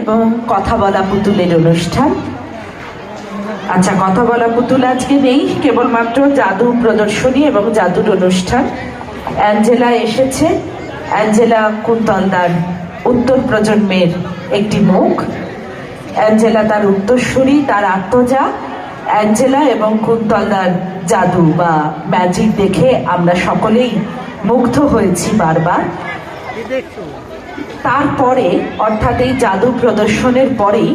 এবং কথা বলা পুতুলের অনুষ্ঠান। আচ্ছা কথা বলা পুতুল আজকে নেই, কেবলমাত্র জাদু প্রদর্শনী এবং জাদুর অনুষ্ঠান। অ্যাঞ্জেলা এসেছে। অ্যাঞ্জেলা কুন্তলদার উত্তর প্রজন্মের একটি মুখ। অ্যাঞ্জেলা তার উত্তরসূরি, তার আত্মজা। অ্যাঞ্জেলা এবং কুন্তলদার জাদু বা ম্যাজিক দেখে আমরা সকলেই মুগ্ধ হয়েছি বারবার। তারপরে, অর্থাৎ এই জাদু প্রদর্শনের পরেই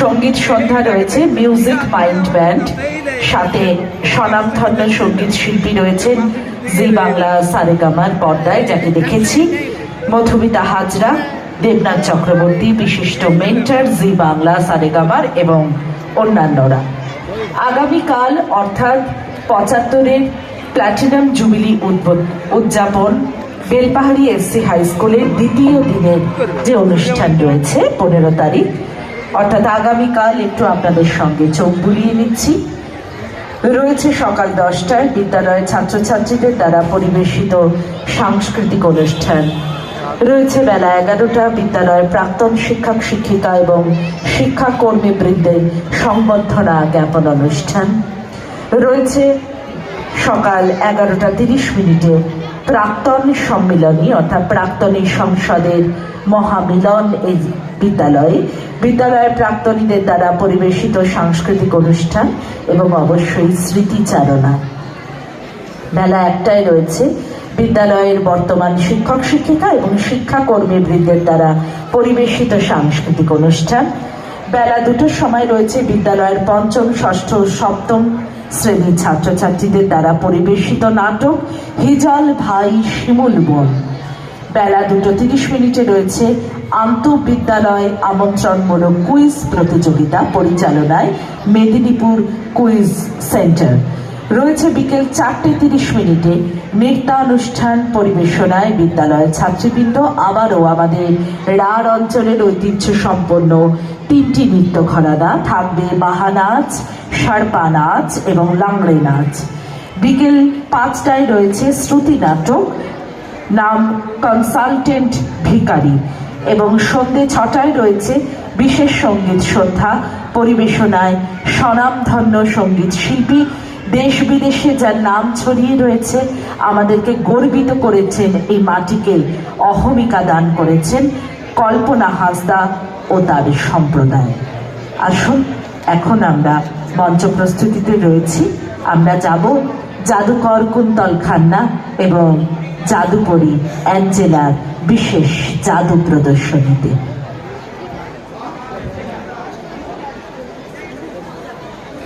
সংগীত সন্ধ্যা রয়েছে মিউজিক মাইন্ড ব্যান্ড সাথে স্বনামধন্য সংগীত শিল্পী রয়েছেন জি বাংলা সারেগামার পর্দায়, যাকে দেখেছি, মধুমিতা হাজরা, দেবনাথ চক্রবর্তী, বিশিষ্ট মেন্টার জি বাংলা সারেগামার এবং অন্যান্যরা। আগামীকাল, অর্থাৎ পঁচাত্তরের প্ল্যাটিনাম জুবিলি উদযাপন বেলপাহাড়ি এসসি হাই স্কুলের দ্বিতীয় দিনের যে অনুষ্ঠান রয়েছে পনেরো তারিখ, অর্থাৎ আগামীকাল একটু আপনাদের সঙ্গে চোখ বুলিয়ে নিচ্ছি। রয়েছে সকাল দশটায় বিদ্যালয়ের ছাত্রছাত্রীদের দ্বারা পরিবেশিত সাংস্কৃতিক অনুষ্ঠান। রয়েছে বেলা এগারোটা, বিদ্যালয়ের প্রাক্তন শিক্ষক, শিক্ষিকা এবং শিক্ষাকর্মী বৃন্দের সংবর্ধনা জ্ঞাপন অনুষ্ঠান। রয়েছে সকাল এগারোটা তিরিশ মিনিটে প্রাক্তন সম্মিলনী, অর্থাৎ প্রাক্তনী সংসদের মহামিলন এই বিদ্যালয়ে। বিদ্যালয়ের প্রাক্তনীদের দ্বারা পরিবেশিত সাংস্কৃতিক অনুষ্ঠান এবং অবশ্যই স্মৃতিচারণা। বেলা একটায় রয়েছে। বিদ্যালয়ের বর্তমান শিক্ষক শিক্ষিকা এবং শিক্ষাকর্মী বৃন্দের দ্বারা পরিবেশিত সাংস্কৃতিক অনুষ্ঠান। বেলা দুটোর সময় রয়েছে বিদ্যালয়ের পঞ্চম, ষষ্ঠ, সপ্তম শ্রেণির ছাত্রছাত্রীদের দ্বারা পরিবেশিত নাটক হিজল ভাই শিমুল বোন। বেলা দুটো তিরিশ মিনিটে রয়েছে আন্তঃবিদ্যালয় আমন্ত্রণমূলক কুইজ প্রতিযোগিতা পরিচালনায় মেদিনীপুর কুইজ সেন্টার। রয়েছে বিকেল চারটে তিরিশ মিনিটে নৃত্যানুষ্ঠান পরিবেশনায় বিদ্যালয়ের ছাত্রীবৃন্দ আবারও আমাদের রার অঞ্চলের ঐতিহ্য সম্পন্ন তিনটি নৃত্য ঘরানা থাকবে বাহা নাচ সারপা নাচ এবং লাংড়ে নাচ বিকেল পাঁচটায় রয়েছে শ্রুতি নাটক, নাম কনসালটেন্ট ভিকারি এবং সন্ধ্যে ছটায় রয়েছে বিশেষ সংগীত সন্ধ্যা পরিবেশনায় স্বনামধন্য সংগীত শিল্পী দেশ বিদেশে যার নাম ছড়িয়ে রয়েছে, আমাদেরকে গর্বিত করেছেন এই মাটিকে অহমিকা দান করেছেন কল্পনা হাসদা ও তার সম্প্রদায়। আসুন, এখন আমরা মঞ্চ প্রস্তুতিতে রয়েছি। আমরা যাব জাদুকর কুন্তল খান্না এবং জাদুকরী অ্যাঞ্জেলার বিশেষ জাদু প্রদর্শনীতে।